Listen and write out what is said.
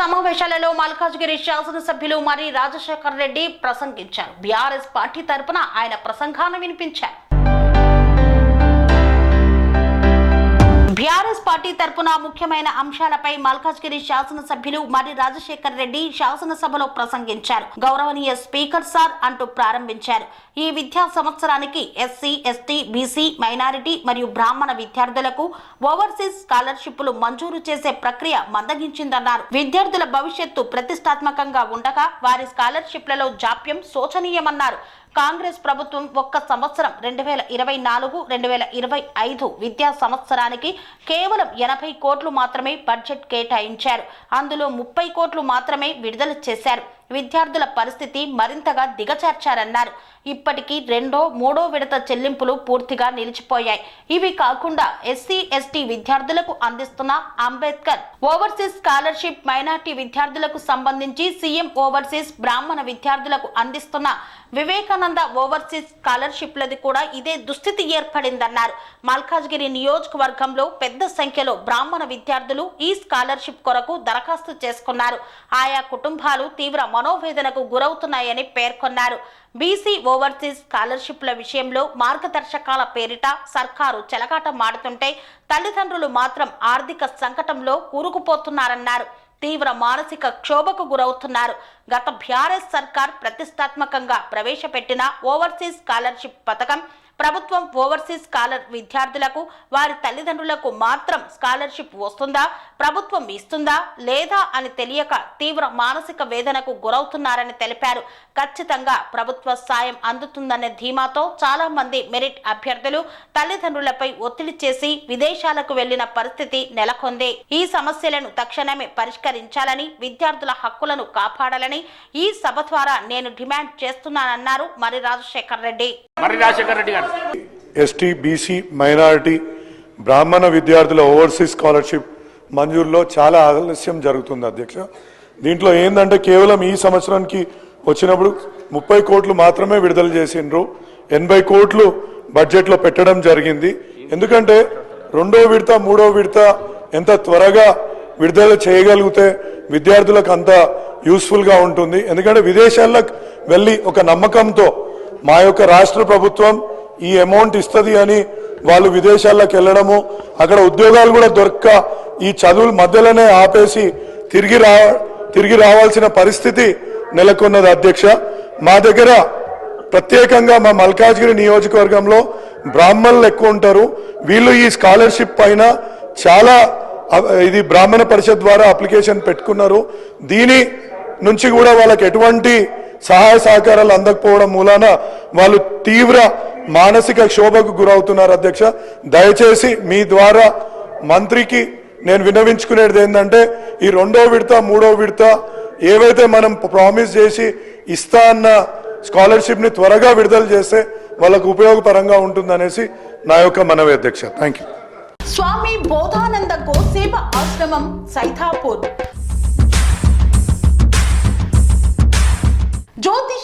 సమావేశాలలో మల్కాజ్గిరి శాసనసభ్యులు మరి రాజశేఖర్ రెడ్డి ప్రసంగించారు. బీఆర్ఎస్ పార్టీ తరపున ఆయన ప్రసంగాన్ని వినిపించారు. బీఆర్ఎస్ పార్టీ తరపున ముఖ్యమైన అంశాలపై మల్కాజ్గిరి శాసనసభ్యులు మరి రాజశేఖర్ రెడ్డి శాసనసభలో ప్రసంగించారు. గౌరవనీయ స్పీకర్ సార్ అంటూ ప్రారంభించారు. ఈ విద్యా సంవత్సరానికి ఎస్సీ ఎస్టీ బీసీ మైనారిటీ మరియు బ్రాహ్మణ విద్యార్థులకు ఓవర్సీస్ స్కాలర్షిప్లు మంజూరు చేసే ప్రక్రియ మందగించిందన్నారు. విద్యార్థుల భవిష్యత్తు ప్రతిష్టాత్మకంగా ఉండగా వారి స్కాలర్షిప్లలో జాప్యం శోచనీయమన్నారు. కాంగ్రెస్ ప్రభుత్వం ఒక్క సంవత్సరం రెండు వేల ఇరవై నాలుగు రెండు వేల ఇరవై ఐదు విద్యా సంవత్సరానికి కేవలం ఎనభై కోట్లు మాత్రమే బడ్జెట్ కేటాయించారు. అందులో ముప్పై కోట్లు మాత్రమే విడుదల చేశారు. విద్యార్థుల పరిస్థితి మరింతగా దిగచార్చారన్నారు ఇప్పటికీ రెండో మూడో విడత చెల్లింపులు పూర్తిగా నిలిచిపోయాయి. ఇవి కాకుండా ఎస్సీ ఎస్టీ విద్యార్థులకు అందిస్తున్న అంబేద్కర్ ఓవర్సీస్ స్కాలర్షిప్ మైనార్టీ విద్యార్థులకు సంబంధించి సీఎం ఓవర్సీస్ బ్రాహ్మణ విద్యార్థులకు అందిస్తున్న వివేకానంద ఓవర్సీస్ స్కాలర్షిప్లది కూడా ఇదే దుస్థితి ఏర్పడిందన్నారు. మల్కాజ్గిరి నియోజకవర్గంలో పెద్ద సంఖ్యలో బ్రాహ్మణ విద్యార్థులు ఈ స్కాలర్షిప్ కొరకు దరఖాస్తు చేసుకున్నారు. ఆయా కుటుంబాలు తీవ్ర మనోవేదనకు గురవుతున్నాయని పేర్కొన్నారు. బీసీ ఓవర్సీస్ స్కాలర్షిప్ల విషయంలో మార్గదర్శకాల పేరిట సర్కారు చెలకాట మాడుతుంటే తల్లిదండ్రులు మాత్రం ఆర్థిక సంకటంలో కూరుకుపోతున్నారన్నారు. తీవ్ర మానసిక క్షోభకు గురవుతున్నారు. గత బీఆర్ఎస్ సర్కార్ ప్రతిష్టాత్మకంగా ప్రవేశపెట్టిన ఓవర్సీస్ స్కాలర్షిప్ పథకం ప్రభుత్వం ఓవర్సీస్ స్కాలర్ విద్యార్థులకు వారి తల్లిదండ్రులకు మాత్రం స్కాలర్షిప్ వస్తుందా? ప్రభుత్వం ఇస్తుందా? లేదా? అని తెలియక తీవ్ర మానసిక వేదనకు గురవుతున్నారని తెలిపారు. ఖచ్చితంగా ప్రభుత్వ సాయం అందుతుందనే ధీమాతో చాలా మంది మెరిట్ అభ్యర్థులు తల్లిదండ్రులపై ఒత్తిడి చేసి విదేశాలకు వెళ్ళిన పరిస్థితి నెలకొంది. ఈ సమస్యలను తక్షణమే పరిష్కరించాలని విద్యార్థుల హక్కులను కాపాడాలని ఈ సభ ద్వారా నేను డిమాండ్ చేస్తున్నానన్నారు మరి రాజశేఖర్ రెడ్డి. మరి రాజశేఖర్ రెడ్డి గారు. ఎస్టీ బీసీ మైనారిటీ బ్రాహ్మణ విద్యార్థుల ఓవర్సీస్ స్కాలర్షిప్ మంజూరులో చాలా ఆలస్యం జరుగుతుంది అధ్యక్ష. దీంట్లో ఏంటంటే కేవలం ఈ సంవత్సరానికి వచ్చినప్పుడు ముప్పై కోట్లు మాత్రమే విడుదల చేసిండ్రు. ఎనభై కోట్లు బడ్జెట్లో పెట్టడం జరిగింది. ఎందుకంటే రెండో విడత మూడో విడత ఎంత త్వరగా విడుదల చేయగలిగితే విద్యార్థులకు అంత యూస్ఫుల్గా ఉంటుంది. ఎందుకంటే విదేశాలకు వెళ్ళి ఒక నమ్మకంతో మా యొక్క రాష్ట్ర ప్రభుత్వం ఈ అమౌంట్ ఇస్తుంది అని వాళ్ళు విదేశాల్లోకి వెళ్ళడము అక్కడ ఉద్యోగాలు కూడా దొరక్క ఈ చదువుల మధ్యలోనే ఆపేసి తిరిగి రా తిరిగి రావాల్సిన పరిస్థితి నెలకొన్నది అధ్యక్ష. మా దగ్గర ప్రత్యేకంగా మా మల్కాజ్గిరి నియోజకవర్గంలో బ్రాహ్మణులు ఎక్కువ ఉంటారు. వీళ్ళు ఈ స్కాలర్షిప్ పైన చాలా ఇది బ్రాహ్మణ పరిషత్ ద్వారా అప్లికేషన్ పెట్టుకున్నారు. దీని నుంచి కూడా వాళ్ళకి ఎటువంటి సహాయ సహకారాలు అందకపోవడం మూలాన వాళ్ళు తీవ్ర మానసిక క్షోభకు గురవుతున్నారు అధ్యక్ష. దయచేసి మీ ద్వారా మంత్రికి నేను విన్నవించుకునేది ఏంటంటే ఈ రెండో విడత మూడో విడత ఏవైతే మనం ప్రామిస్ చేసి ఇస్తా అన్న స్కాలర్షిప్ని త్వరగా విడుదల చేస్తే వాళ్ళకు ఉపయోగపరంగా ఉంటుందనేసి నా యొక్క మనవి అధ్యక్ష. థ్యాంక్ యూ స్వామి బోధానంద గోసేవ ఆశ్రమం సైథాపూర్